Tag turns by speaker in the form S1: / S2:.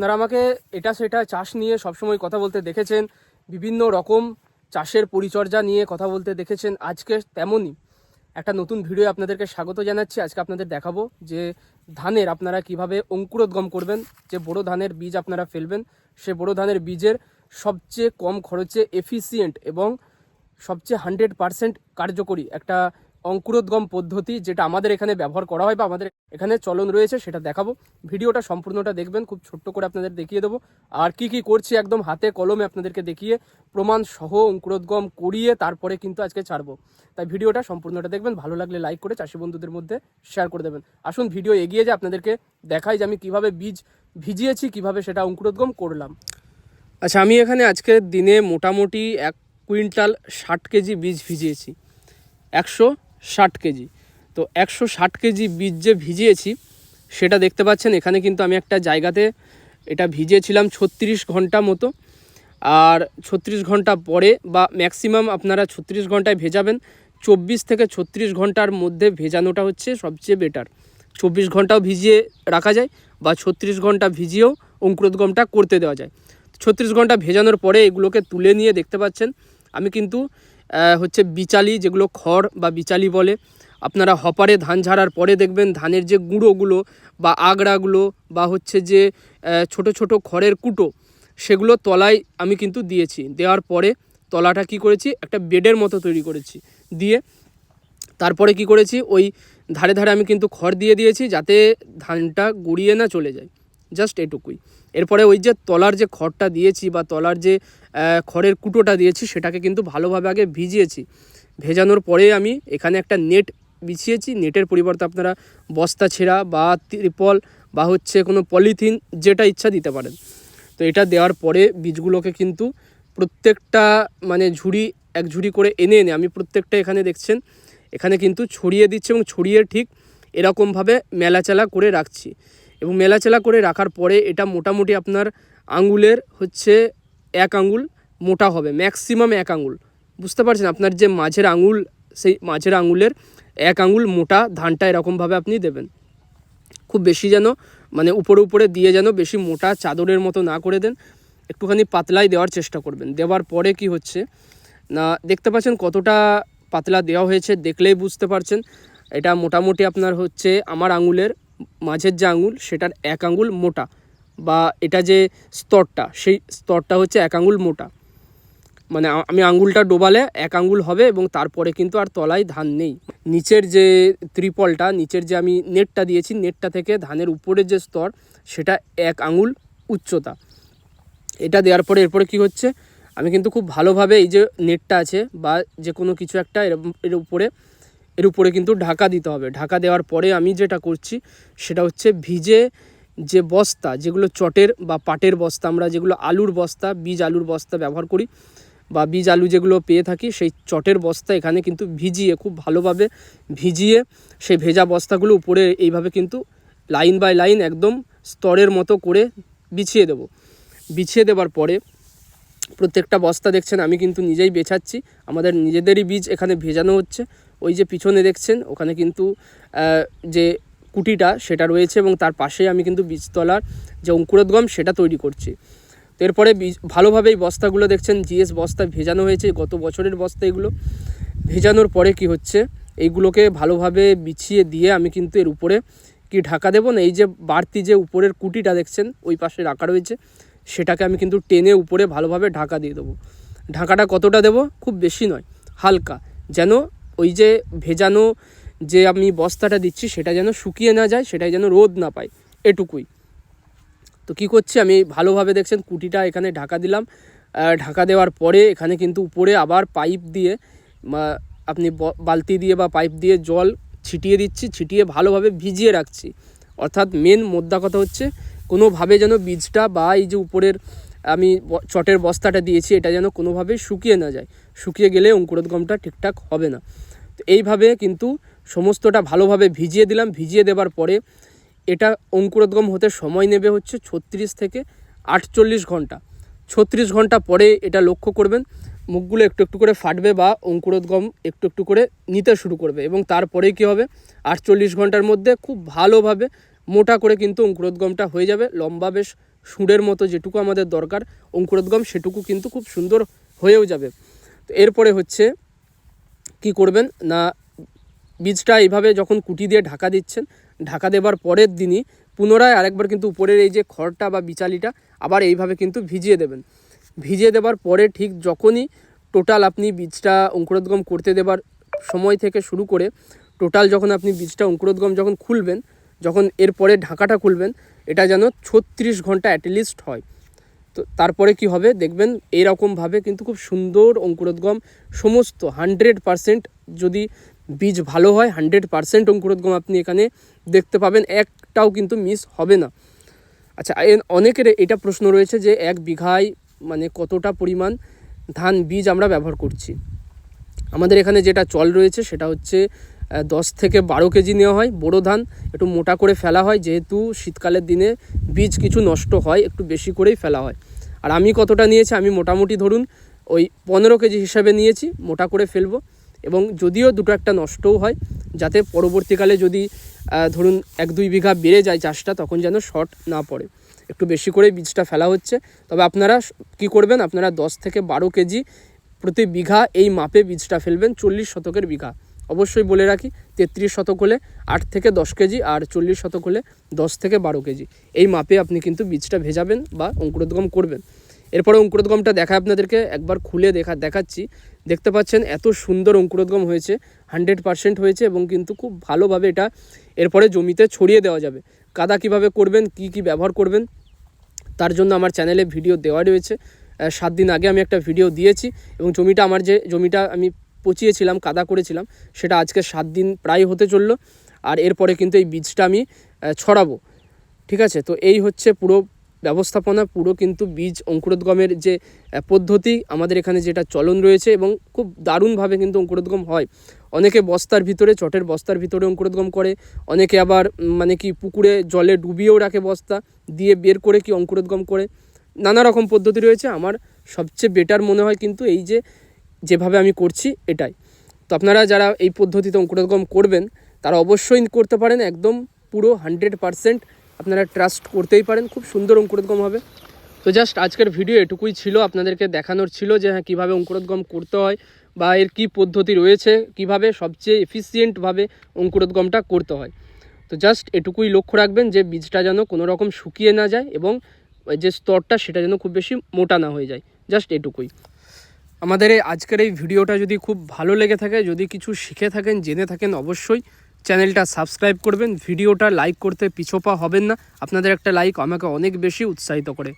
S1: আপনারা আমাকে এটা সেটা চাষ নিয়ে সবসময় কথা বলতে দেখেছেন, বিভিন্ন রকম চাষের পরিচর্যা নিয়ে কথা বলতে দেখেছেন। আজকে তেমনই একটা নতুন ভিডিও আপনাদেরকে স্বাগত জানাচ্ছি। আজকে আপনাদের দেখাবো যে ধানের আপনারা কীভাবে অঙ্কুরোদ্গম করবেন, যে বড় ধানের বীজ আপনারা ফেলবেন, সে বড় ধানের বীজের সবচেয়ে কম খরচে এফিসিয়েন্ট এবং সবচেয়ে হান্ড্রেড পার্সেন্ট কার্যকরী একটা অঙ্কুরোদ্গম পদ্ধতি যেটা আমাদের এখানে ব্যবহার করা হয় বা আমাদের এখানে চলন রয়েছে, সেটা দেখাবো। ভিডিওটা সম্পূর্ণটা দেখবেন, খুব ছোট্ট করে আপনাদের দেখিয়ে দেবো। আর কি কি করছি একদম হাতে কলমে আপনাদেরকে দেখিয়ে, প্রমাণ সহ অঙ্কুরোদ্গম করিয়ে তারপরে কিন্তু আজকে ছাড়বো। তাই ভিডিওটা সম্পূর্ণটা দেখবেন, ভালো লাগলে লাইক করে চাষি বন্ধুদের মধ্যে শেয়ার করে দেবেন। আসুন ভিডিও এগিয়ে যে আপনাদেরকে দেখাই যে আমি কীভাবে বীজ ভিজিয়েছি, কীভাবে সেটা অঙ্কুরোদ্গম করলাম। আচ্ছা আমি এখানে আজকের দিনে মোটামুটি এক কুইন্টাল ষাট কেজি বীজ ভিজিয়েছি। একশো ষাট কেজি। তো একশো ষাট কেজি বীজ যে ভিজিয়েছি, সেটা দেখতে পাচ্ছেন, এখানে কিন্তু আমি একটা জায়গাতে এটা ভিজিয়েছিলাম ছত্রিশ ঘণ্টা মতো। আর ছত্রিশ ঘণ্টা পরে বা ম্যাক্সিমাম আপনারা ছত্রিশ ঘন্টায় ভেজাবেন, চব্বিশ থেকে ছত্রিশ ঘণ্টার মধ্যে ভেজানোটা হচ্ছে সবচেয়ে বেটার। চব্বিশ ঘন্টাও ভিজিয়ে রাখা যায় বা ছত্রিশ ঘণ্টা ভিজিয়েও অঙ্কুরোদ্গমটা করতে দেওয়া যায়। ছত্রিশ ঘণ্টা ভেজানোর পরে এগুলোকে তুলে নিয়ে দেখতে পাচ্ছেন, আমি কিন্তু হচ্ছে বিচালি যেগুলো খড় বা বিচালি বলে। আপনারা হপারে ধান ঝাড়ার পরে দেখবেন ধানের যে গুঁড়োগুলো বা আগড়াগুলো বা হচ্ছে যে ছোট ছোট খড়ের কুটো, সেগুলো তলায় আমি কিন্তু দিয়েছি। দেওয়ার পরে তলাটা কি করেছি? একটা বেডের মতো তৈরি করেছি। দিয়ে তারপরে কি করেছি? ওই ধারে ধারে আমি কিন্তু খড় দিয়ে দিয়েছি যাতে ধানটা গুড়িয়ে না চলে যায়। জাস্ট এটুকুই। এরপরে ওই যে তলার যে খড়টা দিয়েছি বা তলার যে খড়ের কুটোটা দিয়েছি, সেটাকে কিন্তু ভালোভাবে আগে ভিজিয়েছি। ভেজানোর পরে আমি এখানে একটা নেট বিছিয়েছি। নেটের পরিবর্তে আপনারা বস্তা ছেঁড়া বা ত্রিপল বা হচ্ছে কোনো পলিথিন যেটা ইচ্ছা দিতে পারেন। তো এটা দেওয়ার পরে বীজগুলোকে কিন্তু প্রত্যেকটা মানে ঝুড়ি, এক ঝুড়ি করে এনে এনে, আমি প্রত্যেকটা এখানে দেখছেন, এখানে কিন্তু ছড়িয়ে দিচ্ছে এবং ছড়িয়ে ঠিক এরকমভাবে মেলাচেলা করে রাখছি। এবং মেলাচেলা করে রাখার পরে এটা মোটামুটি আপনার আঙ্গুলের হচ্ছে এক আঙ্গুল মোটা হবে ম্যাক্সিমাম এক আঙ্গুল। বুঝতে পারছেন? আপনার যে মাঝের আঙুল সেই মাঝের আঙুলের এক আঙ্গুল মোটা ধানটা এরকমভাবে আপনি দেবেন। খুব বেশি যেন মানে উপরে উপরে দিয়ে যেন বেশি মোটা চাদরের মতো না করে দেন, একটুখানি পাতলাই দেওয়ার চেষ্টা করবেন। দেওয়ার পরে কি হচ্ছে? না, দেখতে পাচ্ছেন কতটা পাতলা দেওয়া হয়েছে, দেখলেই বুঝতে পারছেন। এটা মোটামুটি আপনার হচ্ছে আমার আঙুলের মাঝের যে আঙুল, সেটার এক আঙুল মোটা বা এটা যে স্তরটা, সেই স্তরটা হচ্ছে এক আঙুল মোটা। মানে আমি আঙুলটা ডোবালে এক আঙুল হবে এবং তারপরে কিন্তু আর তলায় ধান নেই। নিচের যে ত্রিপলটা, নিচের যে আমি নেটটা দিয়েছি, নেটটা থেকে ধানের উপরের যে স্তর, সেটা এক আঙুল উচ্চতা। এটা দেওয়ার পরে এরপরে কি হচ্ছে? আমি কিন্তু খুব ভালোভাবে এই যে নেটটা আছে বা যে কোনো কিছু একটা এর উপরে এর উপরে কিন্তু ঢাকা দিতে হবে। ঢাকা দেওয়ার পরে আমি যেটা করছি, সেটা হচ্ছে ভিজে যে বস্তা, যেগুলো চটের বা পাটের বস্তা, আমরা যেগুলো আলুর বস্তা, বীজ আলুর বস্তা ব্যবহার করি বা বীজ আলু যেগুলো পেয়ে থাকি, সেই চটের বস্তা এখানে কিন্তু ভিজিয়ে, খুব ভালোভাবে ভিজিয়ে সেই ভেজা বস্তাগুলো উপরে এইভাবে কিন্তু লাইন বাই লাইন একদম স্তরের মতো করে বিছিয়ে দেবো। বিছিয়ে দেওয়ার পরে প্রত্যেকটা বস্তা দেখছেন, আমি কিন্তু নিজেই বেছাচ্ছি। আমাদের নিজেদেরই বীজ এখানে ভেজানো হচ্ছে। ওই যে পিছনে দেখছেন, ওখানে কিন্তু যে কুটিটা সেটা রয়েছে এবং তার পাশেই আমি কিন্তু বীজতলার যে অঙ্কুরোদ্গম সেটা তৈরি করছি। তো এরপরে বীজ ভালোভাবে এই বস্তাগুলো দেখছেন, জিএস বস্তা ভেজানো হয়েছে, গত বছরের বস্তা এগুলো। ভেজানোর পরে কি হচ্ছে, এইগুলোকে ভালোভাবে বিছিয়ে দিয়ে আমি কিন্তু এর উপরে কি ঢাকা দেবো না, এই যে বাড়তি যে উপরের কুটিটা দেখছেন, ওই পাশে রাখা রয়েছে। সেটাকে আমি কিন্তু টেনে উপরে ভালোভাবে ঢাকা দিয়ে দেবো। ঢাকাটা কতটা দেব? খুব বেশি নয়, হালকা। যেন ওই যে ভেজানো যে আমি বস্তাটা দিচ্ছি, সেটা যেন শুকিয়ে না যায়, সেটাই যেন রোদ না পায়, এটুকুই। তো কি করছি আমি? ভালোভাবে দেখছেন কুটিটা এখানে ঢাকা দিলাম। ঢাকা দেওয়ার পরে এখানে কিন্তু উপরে আবার পাইপ দিয়ে আপনি বালতি দিয়ে বা পাইপ দিয়ে জল ছিটিয়ে দিচ্ছি, ছিটিয়ে ভালোভাবে ভিজিয়ে রাখছি। অর্থাৎ মেন মোদ্দা কথা হচ্ছে কোনোভাবে যেন বীজটা বা এই যে উপরের, আমি চটের বস্তাটা দিয়েছি, এটা যেন কোনোভাবে শুকিয়ে না যায়। শুকিয়ে গেলে অঙ্কুরোদ্গমটা ঠিকঠাক হবে না। তো এইভাবে কিন্তু সমস্তটা ভালোভাবে ভিজিয়ে দিলাম। ভিজিয়ে দেওয়ার পরে এটা অঙ্কুরোদ্গম হতে সময় নেবে হচ্ছে ছত্রিশ থেকে আটচল্লিশ ঘণ্টা। ছত্রিশ ঘণ্টা পরে এটা লক্ষ্য করবেন, মুখগুলো একটু একটু করে ফাটবে বা অঙ্কুরোদ্গম একটু একটু করে নিতে শুরু করবে এবং তারপরে কি হবে? আটচল্লিশ ঘণ্টার মধ্যে খুব ভালোভাবে মোটা করে কিন্তু অঙ্কুরোদ্গমটা হয়ে যাবে। লম্বা বেশ সুরের মতো যেটুকু আমাদের দরকার, অঙ্কুরোদ্গম সেটুকু কিন্তু খুব সুন্দর হয়েও যাবে। তো এরপরে হচ্ছে কি করবেন? না, বীজটা এইভাবে যখন কুটি দিয়ে ঢাকা দিচ্ছেন, ঢাকা দেবার পরের দিনই পুনরায় আরেকবার কিন্তু উপরের এই যে খড়টা বা বিচালিটা আবার এইভাবে কিন্তু ভিজিয়ে দেবেন। ভিজিয়ে দেবার পরে ঠিক যখনই টোটাল আপনি বীজটা অঙ্কুরোদ্গম করতে দেবার সময় থেকে শুরু করে টোটাল যখন আপনি বীজটা অঙ্কুরোদ্গম যখন খুলবেন যখন এরপরে ঢাকাটা খুলবেন, এটা যেন ছত্রিশ ঘণ্টা অ্যাটলিস্ট হয়। তো তারপরে কি হবে? দেখবেন এইরকমভাবে কিন্তু খুব সুন্দর অঙ্কুরোদ্গম, সমস্ত হান্ড্রেড পারসেন্ট যদি বীজ ভালো হয় হান্ড্রেড পারসেন্ট অঙ্কুরোদ্গম আপনি এখানে দেখতে পাবেন, একটাও কিন্তু মিস হবে না। আচ্ছা অনেকের এটা প্রশ্ন রয়েছে যে এক বিঘায় মানে কতটা পরিমাণ ধান বীজ আমরা ব্যবহার করছি? আমাদের এখানে যেটা চল রয়েছে সেটা হচ্ছে দশ থেকে বারো কেজি নেওয়া হয়। বোরো ধান একটু মোটা করে ফেলা হয়, যেহেতু শীতকালের দিনে বীজ কিছু নষ্ট হয়, একটু বেশি করেই ফেলা হয়। আর আমি কতটা নিয়েছি, আমি মোটামুটি ধরুন ওই পনেরো কেজি হিসাবে নিয়েছি, মোটা করে ফেলব। এবং যদিও দুটো একটা নষ্টও হয়, যাতে পরবর্তীকালে যদি ধরুন এক দুই বিঘা বেড়ে যায় চাষটা, তখন যেন শর্ট না পড়ে। একটু বেশি করে বীজটা ফেলা হচ্ছে। তবে আপনারা কি করবেন, আপনারা দশ থেকে বারো কেজি প্রতি বিঘা এই মাপে বীজটা ফেলবেন, চল্লিশ শতকের বিঘা। অবশ্যই বলে রাখি, তেত্রিশ শতক হলে আট থেকে দশ কেজি আর চল্লিশ শতক হলে দশ থেকে বারো কেজি। এই মাপে আপনি কিন্তু বীজটা ভেজাবেন বা অঙ্কুরোদ্গম করবেন। এরপরে অঙ্কুরোদ্গমটা দেখা আপনাদেরকে, একবার খুলে দেখা, দেখাচ্ছি। দেখতে পাচ্ছেন, এত সুন্দর অঙ্কুরোদ্গম হয়েছে, হান্ড্রেড পার্সেন্ট হয়েছে এবং কিন্তু খুব ভালোভাবে এটা এরপরে জমিতে ছড়িয়ে দেওয়া যাবে। কাদা কীভাবে করবেন, কি কি ব্যবহার করবেন, তার জন্য আমার চ্যানেলে ভিডিও দেওয়া রয়েছে। সাত দিন আগে আমি একটা ভিডিও দিয়েছি এবং জমিটা আমার যে, জমিটা আমি পচিয়েছিলাম, কাদা করেছিলাম, সেটা আজকে সাত দিন প্রায় হতে চলল, আর এরপরে কিন্তু এই বীজটা আমি ছড়াবো। ঠিক আছে? তো এই হচ্ছে পুরো ব্যবস্থাপনা, পুরো কিন্তু বীজ অঙ্কুরোদ্গমের যে পদ্ধতি, আমাদের এখানে যেটা চলন রয়েছে এবং খুব দারুণভাবে কিন্তু অঙ্কুরোদ্গম হয়। অনেকে বস্তার ভিতরে, চটের বস্তার ভিতরে অঙ্কুরোদ্গম করে, অনেকে আবার মানে কি পুকুরে জলে ডুবিয়েও রাখে বস্তা, দিয়ে বের করে কি অঙ্কুরোদ্গম করে। নানা রকম পদ্ধতি রয়েছে। আমার সবচেয়ে বেটার মনে হয় কিন্তু এই যে যেভাবে আমি করছি এটাই। তো আপনারা যারা এই পদ্ধতিতে অঙ্কুরোদ্গম করবেন, তারা অবশ্যই করতে পারেন, একদম পুরো হান্ড্রেড পারসেন্ট আপনারা ট্রাস্ট করতেই পারেন, খুব সুন্দর অঙ্কুরোদ্গম হবে। তো জাস্ট আজকের ভিডিও এটুকুই ছিল, আপনাদেরকে দেখানোর ছিল যে হ্যাঁ কীভাবে অঙ্কুরোদ্গম করতে হয় বা এর কী পদ্ধতি রয়েছে, কীভাবে সবচেয়ে এফিসিয়েন্টভাবে অঙ্কুরোদ্গমটা করতে হয়। তো জাস্ট এটুকুই লক্ষ্য রাখবেন যে বীজটা যেন কোনো রকম শুকিয়ে না যায় এবং যে স্তরটা সেটা যেন খুব বেশি মোটা না হয়ে যায়। জাস্ট এটুকুই। আমাদের এই আজকের এই ভিডিওটা যদি খুব ভালো লেগে থাকে, যদি কিছু শিখে থাকেন, জেনে থাকেন, অবশ্যই চ্যানেলটা সাবস্ক্রাইব করবেন। ভিডিওটা লাইক করতে পিছোপা হবেন না। আপনাদের একটা লাইক আমাকে অনেক বেশি উৎসাহিত করে।